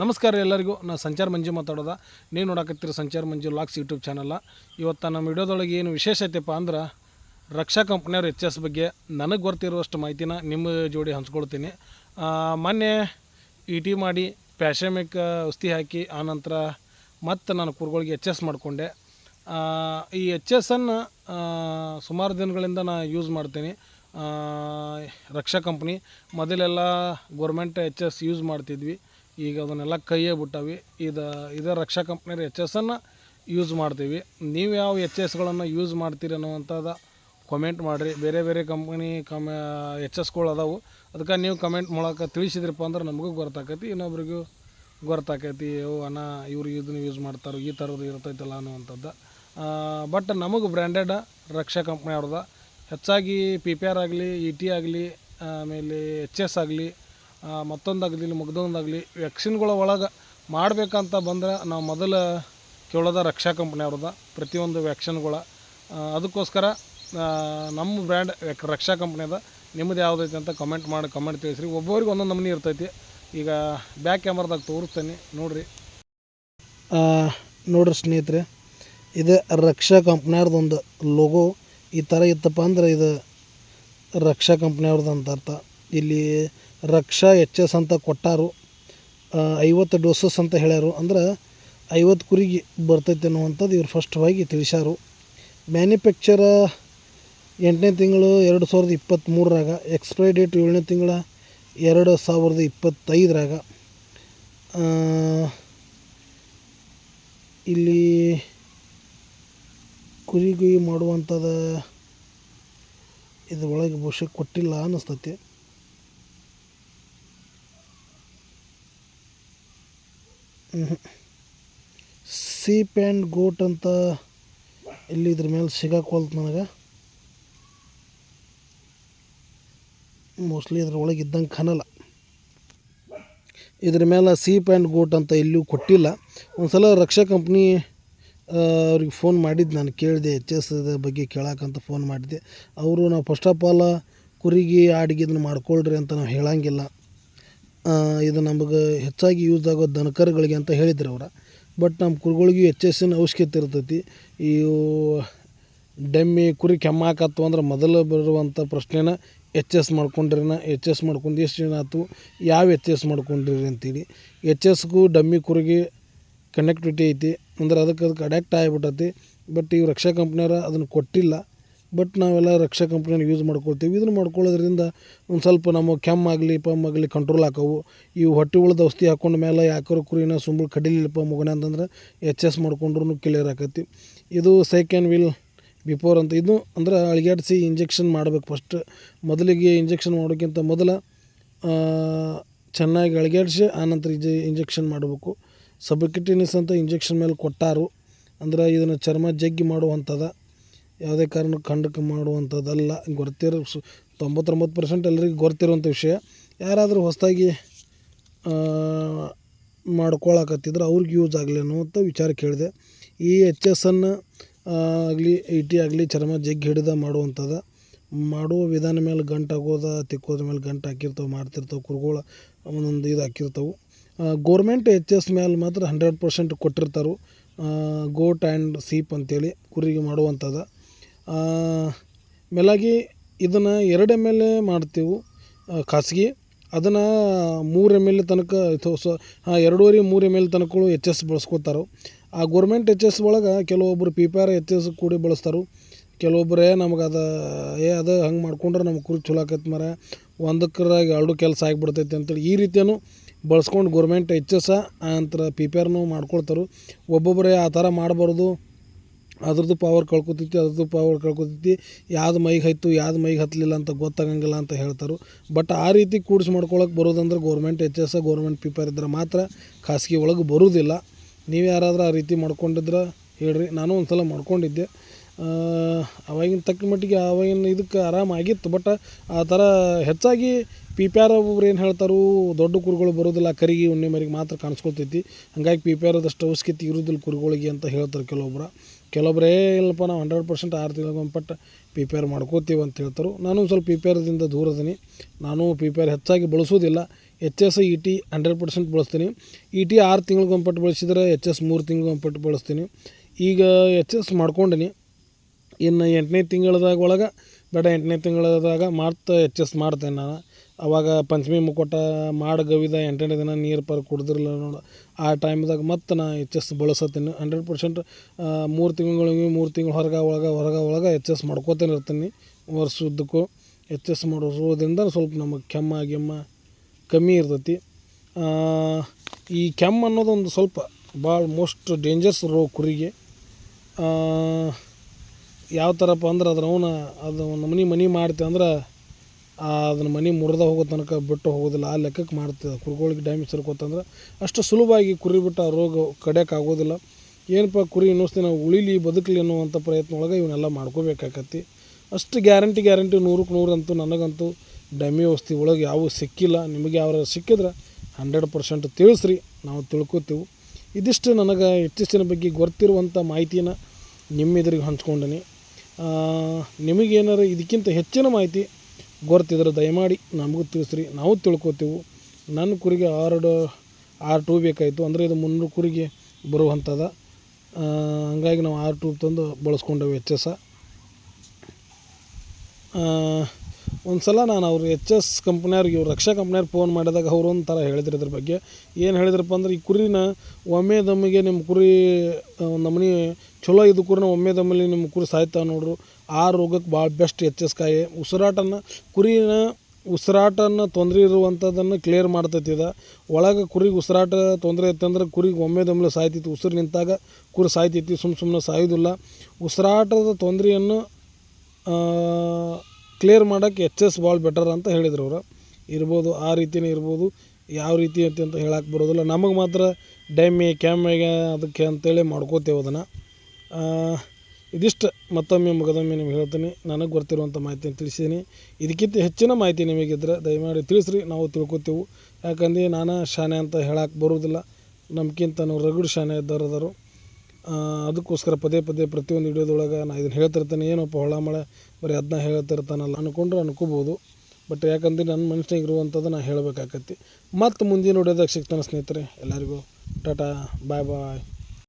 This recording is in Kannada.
ನಮಸ್ಕಾರ ಎಲ್ಲರಿಗೂ. ನಾನು ಸಂಚಾರ ಮಂಜು ಮಾತಾಡೋದ. ನೀವು ನೋಡಕತ್ತೀರಿ ಸಂಚಾರ ಮಂಜು ಲಾಕ್ಸ್ ಯೂಟ್ಯೂಬ್ ಚಾನಲ್ಲ ಇವತ್ತು ನಮ್ಮ ವಿಡಿಯೋದೊಳಗೆ ಏನು ವಿಶೇಷತೆಪ್ಪ ಅಂದ್ರೆ ರಕ್ಷಾ ಕಂಪ್ನಿಯವ್ರ ಎಚ್ ಎಸ್ ಬಗ್ಗೆ ನನಗೆ ಗೊತ್ತಿರುವಷ್ಟು ಮಾಹಿತಿನ ನಿಮ್ಮ ಜೋಡಿ ಹಂಚ್ಕೊಳ್ತೀನಿ. ಮೊನ್ನೆ ಇ ಟಿ ಮಾಡಿ ಪ್ಯಾಶಮಿಕ್ ಔಷಧಿ ಹಾಕಿ, ಆನಂತರ ಮತ್ತು ನಾನು ಕುರುಗಳಿಗೆ ಎಚ್ ಎಸ್ ಮಾಡಿಕೊಂಡೆ. ಈ ಎಚ್ ಎಸ್ ಅನ್ನು ಸುಮಾರು ದಿನಗಳಿಂದ ನಾನು ಯೂಸ್ ಮಾಡ್ತೀನಿ. ರಕ್ಷಾ ಕಂಪ್ನಿ. ಮೊದಲೆಲ್ಲ ಗೋರ್ಮೆಂಟ್ ಎಚ್ ಎಸ್ ಯೂಸ್ ಮಾಡ್ತಿದ್ವಿ. ಈಗ ಅದನ್ನೆಲ್ಲ ಕೈಯೇ ಬಿಟ್ಟವಿ. ಇದು, ಇದೇ ರಕ್ಷಾ ಕಂಪ್ನಿಯ ಎಚ್ ಎಸ್ಸನ್ನು ಯೂಸ್ ಮಾಡ್ತೀವಿ. ನೀವು ಯಾವ ಎಚ್ ಎಸ್ಗಳನ್ನು ಯೂಸ್ ಮಾಡ್ತೀರಿ ಅನ್ನುವಂಥದ್ದು ಕಮೆಂಟ್ ಮಾಡಿರಿ. ಬೇರೆ ಬೇರೆ ಕಂಪ್ನಿ ಕಮ ಎಚ್ ಎಸ್ಗಳು ಅದಾವು. ಅದಕ್ಕೆ ನೀವು ಕಮೆಂಟ್ ಮೂಲಕ ತಿಳಿಸಿದ್ರಪ್ಪ ಅಂದ್ರೆ ನಮಗೂ ಗೊತ್ತಾಕೈತಿ ಇನ್ನೊಬ್ರಿಗೂ ಗೊತ್ತಾಕೈತಿ ಓ ಅಣ್ಣ, ಇವ್ರು ಇದನ್ನು ಯೂಸ್ ಮಾಡ್ತಾರೆ, ಈ ಥರದ್ದು ಇರ್ತೈತಲ್ಲ ಅನ್ನುವಂಥದ್ದು. ಬಟ್ ನಮಗೆ ಬ್ರ್ಯಾಂಡೆಡ್ ರಕ್ಷಾ ಕಂಪ್ನಿ ಅವ್ರದ್ದು ಹೆಚ್ಚಾಗಿ ಪಿ ಪಿ ಆರ್ ಆಗಲಿ ಇ ಟಿ ಆಗಲಿ, ಆಮೇಲೆ ಎಚ್ ಎಸ್ ಆಗಲಿ ಮತ್ತೊಂದಾಗಲಿ ಮಗದೊಂದಾಗಲಿ ವ್ಯಾಕ್ಸಿನ್ಗಳ ಒಳಗೆ ಮಾಡಬೇಕಂತ ಬಂದ್ರೆ ನಾವು ಮೊದಲು ಕೇಳೋದ ರಕ್ಷಾ ಕಂಪ್ನಿ ಅವ್ರದ ಪ್ರತಿಯೊಂದು ವ್ಯಾಕ್ಸಿನ್ಗಳ ಅದಕ್ಕೋಸ್ಕರ ನಮ್ಮ ಬ್ರ್ಯಾಂಡ್ ರಕ್ಷಾ ಕಂಪ್ನಿಯದ ನಿಮ್ಮದು ಯಾವುದೈತೆ ಅಂತ ಕಮೆಂಟ್ ಮಾಡಿ ಕಮೆಂಟ್ ತಿಳಿಸ್ರಿ. ಒಬ್ಬೊಬ್ರಿಗೆ ಒಂದೊಂದು ನಮೂನಿ ಇರ್ತೈತಿ. ಈಗ ಬ್ಯಾಕ್ ಕ್ಯಾಮ್ರದಾಗ ತೋರಿಸ್ತೇನೆ, ನೋಡಿರಿ. ನೋಡ್ರಿ ಸ್ನೇಹಿತರೆ, ಇದು ರಕ್ಷಾ ಕಂಪ್ನಿಯವ್ರದ್ದು ಒಂದು ಲೋಗೋ ಈ ಥರ ಇತ್ತಪ್ಪ ಅಂದ್ರೆ ಇದು ರಕ್ಷಾ ಕಂಪ್ನಿಯವ್ರದ್ದು ಅಂತ ಅರ್ಥ. ಇಲ್ಲಿ ರಕ್ಷಾ ಎಚ್ ಎಸ್ ಅಂತ ಕೊಟ್ಟಾರು. ಐವತ್ತು ಡೋಸಸ್ ಅಂತ ಹೇಳ್ಯಾರು. ಅಂದ್ರೆ ಐವತ್ತು ಕುರಿಗೆ ಬರ್ತೈತೆ ಅನ್ನುವಂಥದ್ದು ಇವ್ರು ಫಸ್ಟ್ವಾಗಿ ತಿಳಿಸ್ಯಾರು. ಮ್ಯಾನುಫ್ಯಾಕ್ಚರ ಎಂಟನೇ ತಿಂಗಳು ಎರಡು ಸಾವಿರದ ಇಪ್ಪತ್ತ್ಮೂರರಾಗ ಎಕ್ಸ್ಪೈರಿ ಡೇಟ್ ಏಳನೇ ತಿಂಗಳ ಎರಡು ಸಾವಿರದ ಇಪ್ಪತ್ತೈದರಾಗ. ಇಲ್ಲಿ ಕುರಿಗುಯಿ ಮಾಡುವಂಥದ ಇದು ಒಳಗೆ ಬಹುಶಃ ಕೊಟ್ಟಿಲ್ಲ ಅನ್ನಿಸ್ತೈತಿ. ಸೀಪ್ ಆ್ಯಂಡ್ ಗೋಟ್ ಅಂತ ಇಲ್ಲಿ ಇದ್ರ ಮೇಲೆ ಸಿಗಾಕೊಲ್ತು ನನಗೆ. ಮೋಸ್ಟ್ಲಿ ಇದ್ರ ಒಳಗೆ ಇದ್ದಂಗೆ ಕಾಣಲ್ಲ. ಇದ್ರ ಮೇಲೆ ಸೀಪ್ ಆ್ಯಂಡ್ ಗೋಟ್ ಅಂತ ಎಲ್ಲೂ ಕೊಟ್ಟಿಲ್ಲ. ಒಂದು ಸಲ ರಕ್ಷಾ ಕಂಪ್ನಿ ಅವ್ರಿಗೆ ಫೋನ್ ಮಾಡಿದ್ದು ನಾನು, ಕೇಳಿದೆ ಎಚ್ ಎಸ್ ಬಗ್ಗೆ ಕೇಳಕ್ಕಂತ ಫೋನ್ ಮಾಡಿದೆ ಅವರು ನಾವು ಫಸ್ಟ್ ಆಫ್ ಆಲ್ ಕುರಿಗೆ ಆಡಿಗೆ ಇದನ್ನು ಮಾಡ್ಕೊಳ್ರಿ ಅಂತ ನಾವು ಹೇಳಂಗಿಲ್ಲ. ಇದು ನಮಗೆ ಹೆಚ್ಚಾಗಿ ಯೂಸ್ ಆಗೋ ದನಕರುಗಳಿಗೆ ಅಂತ ಹೇಳಿದ್ರು ಅವ್ರು. ಬಟ್ ನಮ್ಮ ಕುರಿಗಳಿಗೂ ಎಸ್ಸಿನ ಅವಶ್ಯಕತೆ ಇರ್ತೈತಿ. ಇವು ಡೆಮ್ಮಿ, ಕುರಿ ಕೆಮ್ಮಾಕತ್ತು ಅಂದ್ರೆ ಮೊದಲು ಬರುವಂಥ ಪ್ರಶ್ನೆನ ಎಚ್ ಎಸ್ ಮಾಡ್ಕೊಂಡ್ರಿನ ಎಚ್ ಎಸ್ ಮಾಡ್ಕೊಂಡು ಎಷ್ಟು ದಿನ ಆಯ್ತು ಯಾವ ಎಚ್ ಎಸ್ ಮಾಡ್ಕೊಂಡ್ರಿ ಅಂತೇಳಿ. ಎಚ್ ಎಸ್ಗೂ ಡಮ್ಮಿ ಕುರಿಗೆ ಕನೆಕ್ಟಿವಿಟಿ ಐತಿ. ಅಂದ್ರೆ ಅದಕ್ಕೆ ಅದಕ್ಕೆ ಅಡ್ಯಾಕ್ಟ್ ಆಗ್ಬಿಟ್ಟತಿ. ಬಟ್ ಇವು ರಕ್ಷಾ ಕಂಪ್ನಿಯವ್ರು ಅದನ್ನು ಕೊಟ್ಟಿಲ್ಲ. ಬಟ್ ನಾವೆಲ್ಲ ರಕ್ಷಾ ಕಂಪ್ನಿನ ಯೂಸ್ ಮಾಡ್ಕೊಳ್ತೀವಿ. ಇದನ್ನು ಮಾಡ್ಕೊಳ್ಳೋದ್ರಿಂದ ಒಂದು ಸ್ವಲ್ಪ ನಮ್ಮ ಕೆಮ್ಮಾಗಲಿ ಪಮ್ಮಾಗಲಿ ಕಂಟ್ರೋಲ್ ಆಕವು. ಈ ಹೊಟ್ಟೆ ಉಳ್ದ ಔಷಧಿ ಹಾಕೊಂಡ ಮೇಲೆ ಯಾಕೋ ಕುರಿನ ಸುಂಬಳು ಕಡಿಲಿಲ್ಲಪ್ಪ ಮಗನ ಅಂತಂದ್ರೆ ಎಚ್ ಎಸ್ ಮಾಡ್ಕೊಂಡ್ರು ಕ್ಲಿಯರ್ ಆಕತಿ. ಇದು ಸೆಕೆಂಡ್ ವಿಲ್ ಬಿಫೋರ್ ಅಂತ. ಇದು ಅಂದ್ರೆ ಅಳಿಗಾಡಿಸಿ ಇಂಜೆಕ್ಷನ್ ಮಾಡ್ಬೇಕು ಫಸ್ಟ್ ಮೊದಲಿಗೆ ಇಂಜೆಕ್ಷನ್ ಮಾಡೋಕ್ಕಿಂತ ಮೊದಲ ಚೆನ್ನಾಗಿ ಅಳಿಗಾಡಿಸಿ ಆನಂತರ ಇಂಜ ಇಂಜೆಕ್ಷನ್ ಮಾಡಬೇಕು. ಸಬಕಿಟಿನಿಸ್ ಅಂತ ಇಂಜೆಕ್ಷನ್ ಮೇಲೆ ಕೊಟ್ಟಾರು. ಅಂದ್ರೆ ಇದನ್ನು ಚರ್ಮ ಜಗ್ಗಿ ಮಾಡುವಂಥದ್ದು ಯಾವುದೇ ಕಾರಣಕ್ಕೆ ಖಂಡಕ್ಕೆ ಮಾಡುವಂಥದ್ದಲ್ಲ. ಗೊತ್ತಿರೋ ಸು ತೊಂಬತ್ತೊಂಬತ್ತು ಪರ್ಸೆಂಟ್ ಎಲ್ಲರಿಗೂ ಗೊತ್ತಿರುವಂಥ ವಿಷಯ. ಯಾರಾದರೂ ಹೊಸದಾಗಿ ಮಾಡ್ಕೊಳಕತ್ತಿದ್ರೆ ಅವ್ರಿಗೆ ಯೂಸ್ ಆಗಲಿ ಅನ್ನುವಂಥ ವಿಚಾರ ಕೇಳಿದೆ. ಈ ಎಚ್ ಎಸ್ ಅನ್ನು ಆಗಲಿ ಐ ಟಿ ಆಗಲಿ, ಚರ್ಮ ಜಗ್ಗಿ ಹಿಡಿದ ಮಾಡುವಂಥದ್ದು. ಮಾಡುವ ವಿಧಾನ ಮೇಲೆ ಗಂಟು ಹಾಕೋದ, ತಿಕ್ಕೋದ ಮೇಲೆ ಗಂಟು ಹಾಕಿರ್ತಾವೆ, ಮಾಡ್ತಿರ್ತಾವೆ, ಕುರುಗೋಳ ಒಂದೊಂದು ಇದು ಹಾಕಿರ್ತಾವೆ. ಗೋರ್ಮೆಂಟ್ ಎಚ್ ಎಸ್ ಮೇಲೆ ಮಾತ್ರ ಹಂಡ್ರೆಡ್ ಪರ್ಸೆಂಟ್ ಕೊಟ್ಟಿರ್ತಾರೆ. ಗೋಟ್ ಆ್ಯಂಡ್ ಸೀಪ್ ಅಂತೇಳಿ ಕುರಿಗೆ ಮಾಡುವಂಥದ್ದು. ಮೇಲಾಗಿ ಇದನ್ನು ಎರಡು ಎಂ ಎಲ್ ಎ ಮಾಡ್ತೀವಿ ಖಾಸಗಿ. ಅದನ್ನು ಮೂರು ಎಂ ಎಲ್ ತನಕ ಅಥವಾ ಸೊ ಎರಡೂವರೆ ಮೂರು ಎಂ ಎಲ್ ತನಕಗಳು ಎಚ್ ಎಸ್ ಬಳಸ್ಕೋತಾರೆ. ಆ ಗೋರ್ಮೆಂಟ್ ಎಚ್ ಎಸ್ ಒಳಗೆ ಕೆಲವೊಬ್ಬರು P P R H S ಕೂಡಿ ಬಳಸ್ತಾರೆ. ಕೆಲವೊಬ್ಬರೇ ನಮ್ಗೆ ಅದು, ಏ, ಅದು ಹಂಗೆ ಮಾಡ್ಕೊಂಡ್ರೆ ನಮ್ಗೆ ಕುರಿ ಚಲೋ ಆಕೈತೆ ಮರ ಒಂದಕ್ಕರಾಗ ಎರಡು ಕೆಲಸ ಆಗಿಬಿಡ್ತೈತೆ ಅಂತೇಳಿ ಈ ರೀತಿಯೂ ಬಳಸ್ಕೊಂಡು ಗೋರ್ಮೆಂಟ್ ಎಚ್ ಎಸ್ ಅಂತರ ಪಿ ಪಿ ಆರ್ನು ಮಾಡ್ಕೊಳ್ತಾರೆ. ಒಬ್ಬೊಬ್ಬರೇ ಆ ಥರ ಮಾಡಬಾರ್ದು. ಅದ್ರದ್ದು ಪವರ್ ಕಳ್ಕೊತೈತಿ, ಅದ್ರದ್ದು ಪವರ್ ಕಳ್ಕೊತೈತಿ. ಯಾವ್ದು ಮೈಗೆ ಹತ್ತು ಯಾವ್ದು ಮೈಗೆ ಹತ್ತಲಿಲ್ಲ ಅಂತ ಗೊತ್ತಾಗಂಗಿಲ್ಲ ಅಂತ ಹೇಳ್ತಾರೆ. ಬಟ್ ಆ ರೀತಿ ಕೂಡ್ಸಿ ಮಾಡ್ಕೊಳಕ್ಕೆ ಬರೋದಂದ್ರೆ government H S government paper ಇದ್ರೆ ಮಾತ್ರ ಖಾಸಗಿ ಒಳಗೆ ಬರೋದಿಲ್ಲ. ನೀವು ಯಾರಾದ್ರೂ ಆ ರೀತಿ ಮಾಡ್ಕೊಂಡಿದ್ರೆ ಹೇಳ್ರಿ. ನಾನು ಒಂದು ಸಲ ಮಾಡ್ಕೊಂಡಿದ್ದೆ ಅವಾಗಿನ ತಕ್ಕ ಮಟ್ಟಿಗೆ ಅವಾಗಿನ ಇದಕ್ಕೆ ಆರಾಮಾಗಿತ್ತು ಬಟ್ ಆ ಥರ ಹೆಚ್ಚಾಗಿ ಪಿ ಪಿ ಆರ್ ಒಬ್ಬರು ಏನು ಹೇಳ್ತಾರು, ದೊಡ್ಡ ಕುರುಗಳು ಬರೋದಿಲ್ಲ ಕರಿಗೆ, ಉಣ್ಣೆ ಮರಿಗೆ ಮಾತ್ರ ಕಾಣಿಸ್ಕೊಳ್ತೈತಿ. ಹಂಗಾಗಿ ಪಿ ಪಿ ಆರ್ದಷ್ಟು ಅವಶ್ಯಕತೆ ಇರೋದಿಲ್ಲ ಕುರುಗಳಿಗೆ ಅಂತ ಹೇಳ್ತಾರೆ ಕೆಲವೊಬ್ರು. ಕೆಲವೊಬ್ರು ಏ ಇಲ್ಲಪ್ಪ, ನಾವು ಹಂಡ್ರೆಡ್ ಪರ್ಸೆಂಟ್ ಆರು ತಿಂಗಳಿಗೆ ಪಟ್ಟು ಪಿ ಪಿ ಆರ್ ಮಾಡ್ಕೋತೀವಿ ಅಂತ ಹೇಳ್ತಾರೆ, ನಾನು ಸ್ವಲ್ಪ ಪಿ ಪಿ ಆರ್ದಿಂದ ದೂರ ಅದೀನಿ ನಾನು ಪಿ ಪಿ ಆರ್ ಹೆಚ್ಚಾಗಿ ಬಳಸೋದಿಲ್ಲ. H S E T hundred percent ಬಳಸ್ತೀನಿ. ಇ ಟಿ ಆರು ತಿಂಗಳಿಗೊಂಪಟ್ಟು ಬಳಸಿದ್ರೆ ಎಚ್ ಎಸ್ ಮೂರು ತಿಂಗಳಿಗೊಂಪಟ್ಟು ಬಳಸ್ತೀನಿ. ಈಗ ಎಚ್ ಎಸ್ ಮಾಡ್ಕೊಂಡಿನಿ. ಇನ್ನು ಎಂಟನೇ ತಿಂಗಳದಾಗ ಒಳಗೆ ಬೇಡ ಎಂಟನೇ ತಿಂಗಳದಾಗ ಮಾಡ್ತಾ ಎಚ್ ಎಸ್ ಮಾಡ್ತೇನೆ ನಾನು. ಅವಾಗ ಪಂಚಮಿ ಮುಕ್ಕೋಟ ಮಾಡಿ ಗವಿದ ಎಂಟನೇ ದಿನ ನೀರು ಪರ್ ಕುಡ್ದಿರಲಿಲ್ಲ ನೋಡು. ಆ ಟೈಮ್ದಾಗ ಮತ್ತೆ ನಾ ಎಚ್ ಎಸ್ ಬಳಸತ್ತೀನಿ ಹಂಡ್ರೆಡ್ ಪರ್ಸೆಂಟ್ ಮೂರು ತಿಂಗಳಿಗೆ ಮೂರು ತಿಂಗಳು ಹೊರಗೆ ಒಳಗೆ ಹೊರಗೆ ಒಳಗೆ ಎಚ್ ಎಸ್ ಮಾಡ್ಕೋತೇನೆ ಇರ್ತೀನಿ. ವರ್ಷುದ್ದಕ್ಕೂ ಎಚ್ ಎಸ್ ಮಾಡೋದ್ರಿಂದ ಸ್ವಲ್ಪ ನಮಗೆ ಕೆಮ್ಮ ಗೆಮ್ಮ ಕಮ್ಮಿ ಇರ್ತೈತಿ. ಈ ಕೆಮ್ಮು ಅನ್ನೋದೊಂದು ಸ್ವಲ್ಪ ಭಾಳ ಮೋಸ್ಟ್ ಡೇಂಜರ್ಸ್ ರೋಗ ಕುರಿಗೆ. ಯಾವ ಥರಪ್ಪ ಅಂದ್ರೆ ಅದ್ರ ಅವನ ಅದು ಮನೆ ಮನೆ ಮಾಡ್ತೀವಿ ಅಂದ್ರೆ ಅದನ್ನ ಮನೆ ಮುರಿದ ಹೋಗೋ ತನಕ ಬಿಟ್ಟು ಹೋಗೋದಿಲ್ಲ. ಆ ಲೆಕ್ಕಕ್ಕೆ ಮಾಡ್ತೀವಿ. ಕುರಿಗಳಿಗೆ ಡ್ಯಾಮೇಜ್ ಸರ್ಕೋತಂದ್ರೆ ಅಷ್ಟು ಸುಲಭವಾಗಿ ಕುರಿ ಬಿಟ್ಟು ಆ ರೋಗ ಕಡಿಯೋಕ್ಕಾಗೋದಿಲ್ಲ ಏನಪ್ಪ ಕುರಿ ಇನ್ನೊಂದು ದಿನ ಉಳಿಲಿ, ಬದುಕಲಿ ಅನ್ನುವಂಥ ಪ್ರಯತ್ನ ಒಳಗೆ ಇವನ್ನೆಲ್ಲ ಮಾಡ್ಕೋಬೇಕಾಕತಿ ಅಷ್ಟು ಗ್ಯಾರಂಟಿ ಗ್ಯಾರಂಟಿ ನೂರಕ್ಕೆ ನೂರಂತೂ ನನಗಂತೂ ಡ್ಯಾಮಿ ಔಷಧಿ ಒಳಗೆ ಯಾವ ಸಿಕ್ಕಿಲ್ಲ. ನಿಮಗೆ ಯಾವ ಸಿಕ್ಕಿದ್ರೆ ಹಂಡ್ರೆಡ್ ಪರ್ಸೆಂಟ್ ತಿಳಿಸ್ರಿ. ನಾವು ತಿಳ್ಕೊತೀವಿ. ಇದಿಷ್ಟು ನನಗೆ ಇತ್ತೀಚಿನ ಬಗ್ಗೆ ಗೊತ್ತಿರುವಂಥ ಮಾಹಿತಿನ ನಿಮ್ಮ ಎದುರಿಗೆ ಹಂಚ್ಕೊಂಡೀನಿ. ನಿಮಗೇನಾರು ಇದಕ್ಕಿಂತ ಹೆಚ್ಚಿನ ಮಾಹಿತಿ ಗೊತ್ತಿದ್ರೆ ದಯಮಾಡಿ ನಮಗೂ ತಿಳಿಸ್ರಿ. ನಾವು ತಿಳ್ಕೊತೀವಿ. ನನ್ನ ಕುರಿಗೆ ಆರ್ಡ್ ಆರ್ ಟೂ ಬೇಕಾಯಿತು. ಅಂದರೆ ಇದು ಮುನ್ನೂರು ಕುರಿಗೆ ಬರುವಂಥದ ಹಂಗಾಗಿ ನಾವು ಆರ್ ಟೂ ತಂದು ಬಳಸ್ಕೊಂಡೇವೆ ಎಚ್ ಎಸ್. ಒಂದು ಸಲ ನಾನು ಅವ್ರು ಎಚ್ ಎಸ್ ಕಂಪ್ನಿಯವ್ರಿಗೆ, ಇವ್ರು ರಕ್ಷಾ ಕಂಪ್ನಿಯವ್ರು ಫೋನ್ ಮಾಡಿದಾಗ ಅವ್ರು ಒಂದು ಥರ ಹೇಳಿದ್ರು ಇದ್ರ ಬಗ್ಗೆ. ಏನು ಹೇಳಿದ್ರಪ್ಪ ಅಂದ್ರೆ, ಈ ಕುರಿನ ಒಮ್ಮೆ ದಮ್ಮಿಗೆ ನಿಮ್ಮ ಕುರಿ ಒಂದು ಚಲೋ ಇದು ಕುರಿನ ಒಮ್ಮೆ ದಮ್ಮಲ್ಲಿ ನಿಮ್ಮ ಕುರಿ ಸಾಯ್ತಾವೆ ನೋಡ್ರು. ಆ ರೋಗಕ್ಕೆ ಭಾಳ ಬೆಸ್ಟ್ ಎಚ್ ಎಸ್ ಕಾಯಿ. ಉಸಿರಾಟನ, ಕುರಿನ ಉಸಿರಾಟನ ತೊಂದರೆ ಇರುವಂಥದ್ದನ್ನು ಕ್ಲಿಯರ್ ಮಾಡ್ತೈತಿ ಇದು. ಒಳಗೆ ಕುರಿಗೆ ಉಸಿರಾಟ ತೊಂದರೆ ಇತ್ತಂದ್ರೆ ಕುರಿಗೆ ಒಮ್ಮೆ ದಮ್ಲೆ ಸಾಯ್ತೈತಿ. ಉಸಿರು ನಿಂತಾಗ ಕುರಿ ಸಾಯ್ತೈತಿ ಸುಮ್ಮ ಸುಮ್ಮನೆ ಸಾಯೋದಿಲ್ಲ. ಉಸಿರಾಟದ ತೊಂದರೆಯನ್ನು ಕ್ಲಿಯರ್ ಮಾಡೋಕ್ಕೆ ಎಚ್ ಎಸ್ ಭಾಳ ಬೆಟರ್ ಅಂತ ಹೇಳಿದ್ರು ಅವರು. ಇರ್ಬೋದು, ಆ ರೀತಿಯೇ ಇರ್ಬೋದು, ಯಾವ ರೀತಿ ಐತಿ ಅಂತ ಹೇಳಕ್ಕೆ ಬರೋದಿಲ್ಲ. ನಮಗೆ ಮಾತ್ರ ಡೈಮಿ ಕ್ಯಾಮಿಗೆ ಅದಕ್ಕೆ ಅಂತೇಳಿ ಮಾಡ್ಕೋತೇವೆ ಅದನ್ನು. ಇದಿಷ್ಟು. ಮತ್ತೊಮ್ಮೆ ಮುಗದೊಮ್ಮೆ ನಿಮ್ಗೆ ಹೇಳ್ತೀನಿ. ನನಗೆ ಗೊತ್ತಿರುವಂಥ ಮಾಹಿತಿಯನ್ನು ತಿಳಿಸಿದ್ದೀನಿ ಇದಕ್ಕಿಂತ ಹೆಚ್ಚಿನ ಮಾಹಿತಿ ನಿಮಗಿದ್ರೆ ದಯಮಾಡಿ ತಿಳಿಸ್ರಿ. ನಾವು ತಿಳ್ಕೊತೀವಿ. ಯಾಕಂದ್ರೆ ನಾನು ಶಾನೆ ಅಂತ ಹೇಳಕ್ಕೆ ಬರೋದಿಲ್ಲ. ನಮ್ಗಿಂತ ರಗಡ್ ಶಾನೆ ಅದಾರು ಅದಕ್ಕೋಸ್ಕರ ಪದೇ ಪದೇ ಪ್ರತಿಯೊಂದು ವಿಡಿಯೋದೊಳಗೆ ನಾನು ಇದನ್ನು ಹೇಳ್ತಿರ್ತಾನೆ. ಏನಪ್ಪ ಹೊಳ ಮಳೆ ಬರೀ ಅದನ್ನ ಹೇಳ್ತಿರ್ತಾನಲ್ಲ. ಅನ್ಕೊಂಡ್ರೆ ಅನ್ಕೋಬೋದು. ಬಟ್ ಯಾಕಂದ್ರೆ ನನ್ನ ಮನುಷ್ಯನಿಗೆ ಇರುವಂಥದ್ದು ನಾನು ಹೇಳಬೇಕಾಕತಿ ಮತ್ತು ಮುಂದಿನ ವಿಡಿಯೋದಾಗ ಸಿಗ್ತಾನೆ ಸ್ನೇಹಿತರೆ. ಎಲ್ಲರಿಗೂ ಟಾಟಾ, ಬಾಯ್ ಬಾಯ್.